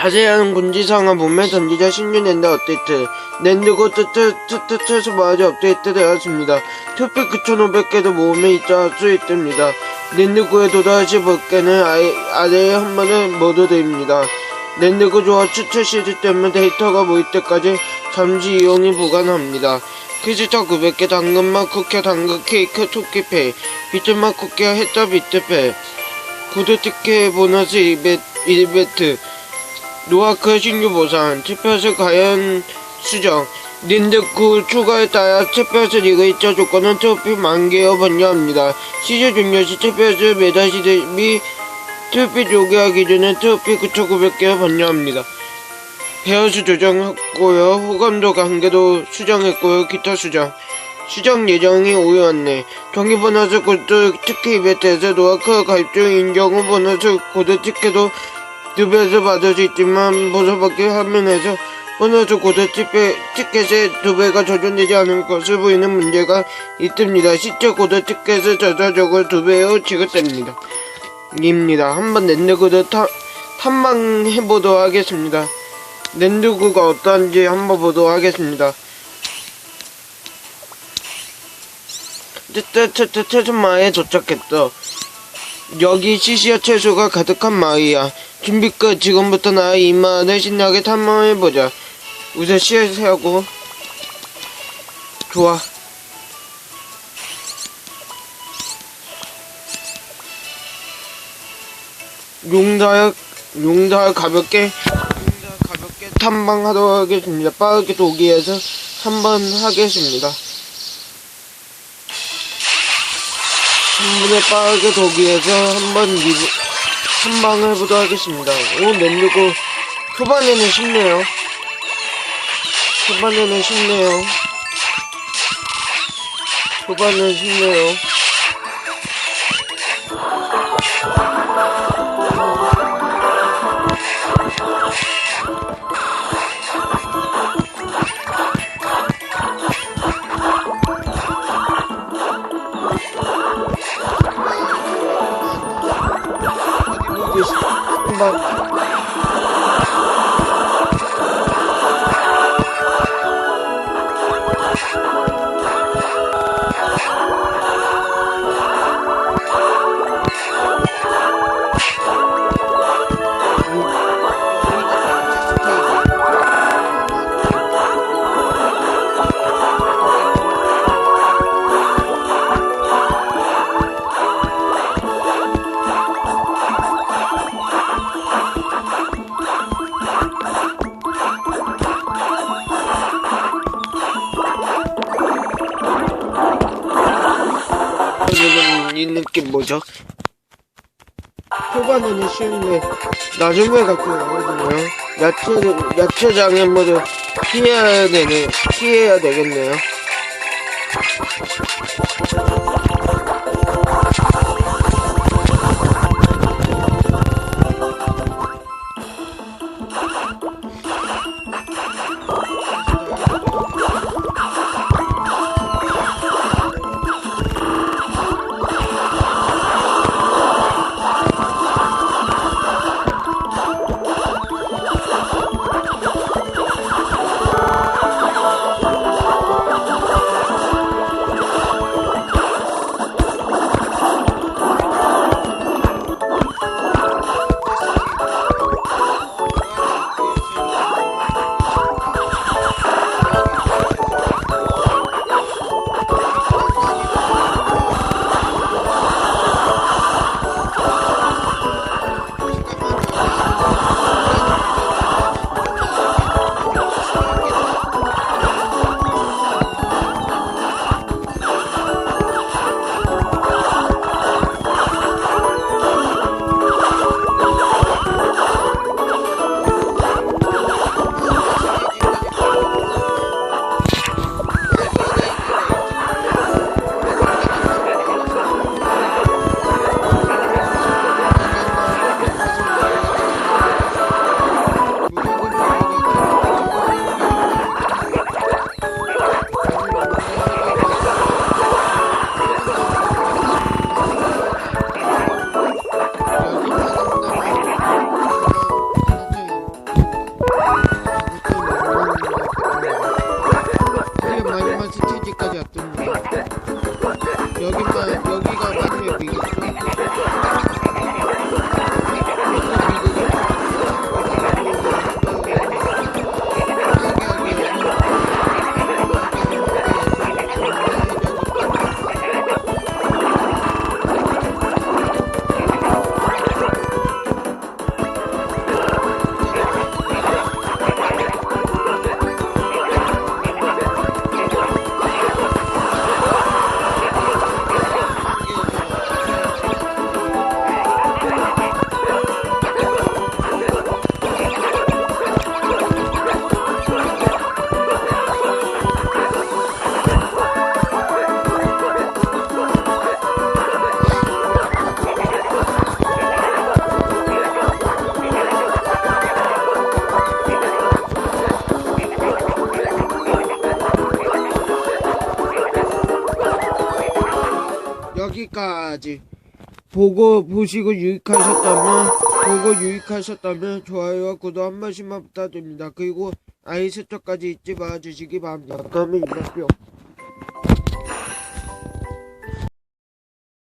자세한 군지상황 보면 전지자 신규 랜드 업데이트 랜드고 뜨뜨뜨뜨뜨 마저 업데이트 되었습니다. 투피 9,500개도 모으면 입장할 수 있답니다. 랜드고에 도달하시 10개는 아래, 아래에 한 번에 모두 됩니다. 랜드고 조합 추천 시즈 때문에 데이터가 모일 때까지 잠시 이용이 불가능합니다. 퀴즈터 900개 당근맛 쿠키 당근 케이크 토끼페이 비트맛 쿠키 했다 비트페이 구두 티켓 보너스 1베, 1베트 노아크 신규 보상 투표수 가연 수정 닌드쿠 추가에 따라 투표수 리그 입자 조건은 투표 만개어 번영합니다. 시즌 종료 시 투표수 매달 시 대비 투표 조기화 기준은 투표 9,900개가 번영합니다. 배어수 조정했고요. 호감도 관계도 수정했고요. 기타 수정. 수정 예정이 오해왔네. 정기 보너스 코드 특히 이벤트에서 노아크 가입 중 인정 후 보너스 코드 티켓도 두 배에서 받을 수 있지만 보석받기 화면에서 보너스 코드 티켓, 티켓에 두 배가 적용되지 않은 것을 보이는 문제가 있습니다. 실제 코드 티켓을 전사적으로 두 배로 지급됩니다. 입니다. 한번 랜드코드 탐, 탐방해 보도록 하겠습니다. 랜드구가 어떤지 한번 보도록 하겠습니다. 뜨뜨뜨뜨 채소마에 도착했어. 여기 시시어 채소가 가득한 마을이야. 준비 끝. 지금부터 나의 이 마을을 신나게 탐험해보자. 우선 씨앗을 하고. 좋아. 용달, 용달 가볍게, 용달 가볍게 탐방하도록 하겠습니다. 빠르게 도기해서 한번 하겠습니다. 한 분에 빠르게 도기해서 한번 리뷰, 탐방을 해보도록 하겠습니다. 오, 냄새고, 초반에는 쉽네요. 초반에는 쉽네요. 초반은 쉽네요. 한 이 느낌 뭐죠? 초반에는 쉬운데 나중에 갖고 나거든요. 야채 야채장에 뭐를 피해야 되네 피해야 되겠네요. dikkat yaptım. 끝까지 보고 보시고 유익하셨다면 보고 유익하셨다면 좋아요와 구독 한 번씩만 부탁드립니다. 그리고 아이 설정까지 잊지 말아주시기 바랍니다. 그러면 이만 뿅.